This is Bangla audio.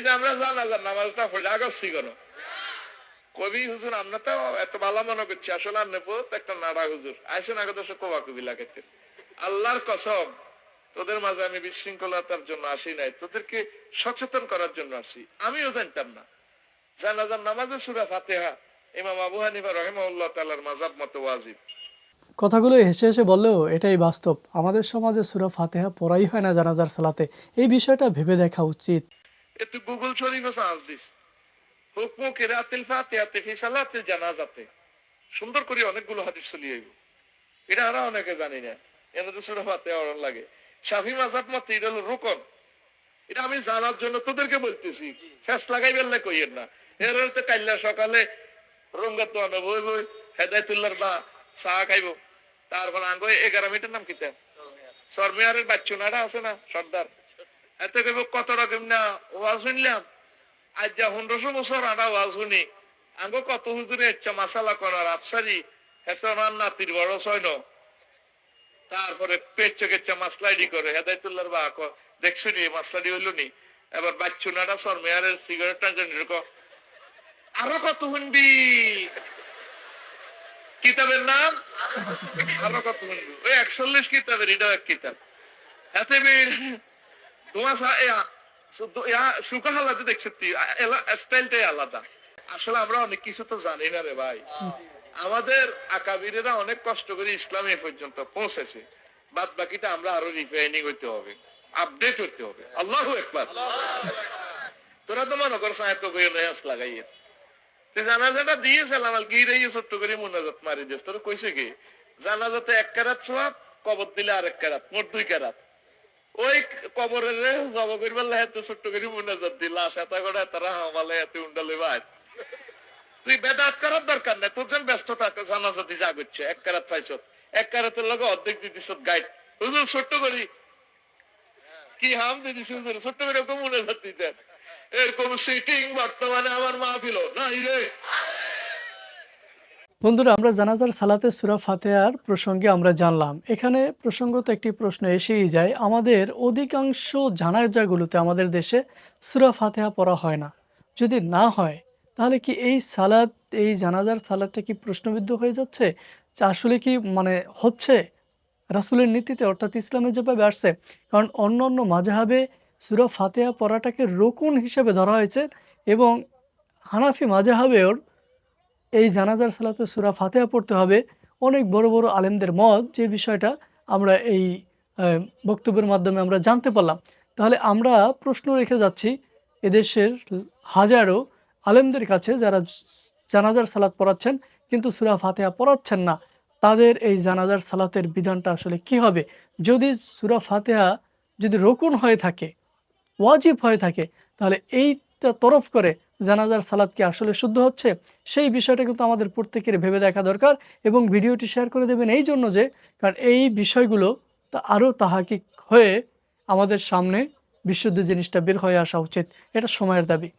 এই যে আমরা জানাজার নামাজটা কেন? কবি হুজুর, আমরা তো এত ভালো মনে করছি। আসলে আর একটা নাড়া হুজুর। আইসেন আগে তো কোবা আল্লাহর কসম, তোদের মাঝে আমি বিশৃঙ্খলতার জন্য আসি নাই। তোদেরকে সচেতন করার জন্য আসি। আমিও জানতাম না। জানাজার নামাজে সুরা ফাতেহা ইমাম আবু হানিফা রহিমাউল্লাহ তাআলার মাযাব মতো ওয়াজিব। কথাগুলো হেসে হেসে বললেও এটাই বাস্তব। আমাদের সমাজে সুরা ফাতেহা পড়াই হয় না জানাজার সালাতে। এই বিষয়টা ভেবে দেখা উচিত। একটু গুগল শরীফে দিস। হুকমু কিরাতিল ফাতিহাতে ফি সালাতিল জানাজাতে সুন্দর করে অনেকগুলো হাদিস চলিয়ে আইব এটা আমরা অনেকে জানি না। এনে তো সুরা ফাতিহা অরণ লাগে। শাফি মাযহাব মতে এটা হলো রুকন। এটা আমি জানার জন্য তোদেরকে বলতেছি। ফেস লাগাই বেললে কইয়েন না। এর তো কাইল্লা সকালে রঙ্গাত বই বই হেদায়তুল্লাহর বা চা খাইব। তারপর আঙ্গ এগারো মিটার নাম কিতা সরমিয়ারের বাচ্চুনাটা আছে না সর্দার? এত কইব কত রকম না ওয়াজ শুনলাম। আজ যা পনেরোশো বছর আনা ওয়াজ শুনি। আঙ্গ কত হুজুরে ইচ্ছা মাসালা করার আফসারি এত রান নাতির বড় ছয় তারপরে পেট চোখের মাসলাইডি করে, হেদায়তুল্লাহর বা দেখছ নি মাসলাডি হইল নি? এবার বাচ্চুনাটা সরমিয়ারের সিগারেট টানছেন এরকম আরও কত শুনবি? কিতাবের নাম? আরও কত শুনবি? ওই একচল্লিশ কিতাবের, এটা এক কিতাব। এতে আমাদের আকাবিরেরা অনেক কষ্ট করে পর্যন্ত পৌঁছেছে। বাদ বাকিটা আমরা আরও রিফাইনিং হইতে হবে। আপডেট হইতে হবে। আল্লাহ একবার তোরা তো মনে কর সাহেব তো কইয়ে রেয়াস লাগাইয়ে। জানাজাটা আর মোনাজাত মারি কি? জানাজাতে এক ক্যারাত সোয়াব, কবর দিলে আরেক ক্যারাত, মোট দুই ক্যারাত। ওই কবরের ছোট্ট করে মোনাজাত দি লাশ এত করে তারা হামালে উন্ডালে তুই বেদাত করার দরকার নাই, তোর দি যা এক ক্যারাত পাইছ, এক ক্যারাতের লগে অর্ধেক দি দিছ গাইড। হুজুর, ছোট্ট করি। কি হাম দি দিছি হুজুর, ছোট্ট করে মোনাজাত দিতেন এরকম সিটিং বর্তমানে আমার মাহফিল নাই রে। বন্ধুরা, আমরা জানাজার সালাতে সুরা ফাতেহার প্রসঙ্গে আমরা জানলাম। এখানে প্রসঙ্গত একটি প্রশ্ন এসেই যায়, আমাদের অধিকাংশ জানাজাগুলোতে আমাদের দেশে সুরা ফাতেহা পড়া হয় না। যদি না হয়, তাহলে কি এই সালাদ এই জানাজার সালাদটা কি প্রশ্নবিদ্ধ হয়ে যাচ্ছে? আসলে কি মানে হচ্ছে? রাসুলের নীতিতে অর্থাৎ ইসলামে যেভাবে আসছে, কারণ অন্য অন্য মাঝহাবে সুরা ফাতেহা পড়াটাকে রকুন হিসেবে ধরা হয়েছে এবং হানাফি মাঝহাবেও এই জানাজার সালাতে সুরা ফাতেহা পড়তে হবে। অনেক বড় বড় আলেমদের মত যে বিষয়টা আমরা এই বক্তব্যের মাধ্যমে আমরা জানতে পারলাম। তাহলে আমরা প্রশ্ন রেখে যাচ্ছি এদেশের হাজারো আলেমদের কাছে যারা জানাজার সালাত পড়াচ্ছেন কিন্তু সুরা ফাতেহা পড়াচ্ছেন না। তাদের এই জানাজার সালাতের বিধানটা আসলে কি হবে? যদি সুরা ফাতেহা যদি রকুন হয়ে থাকে, ওয়াজিব হয়ে থাকে, তাহলে এইটা তরফ করে জানাজার সালাদ কি আসলে শুদ্ধ হচ্ছে? সেই বিষয়টা কিন্তু আমাদের প্রত্যেকের ভেবে দেখা দরকার এবং ভিডিওটি শেয়ার করে দেবেন এই জন্য যে, কারণ এই বিষয়গুলো তা আরও তাহাকিক হয়ে আমাদের সামনে বিশুদ্ধ জিনিসটা বের হয়ে আসা উচিত। এটা সময়ের দাবি।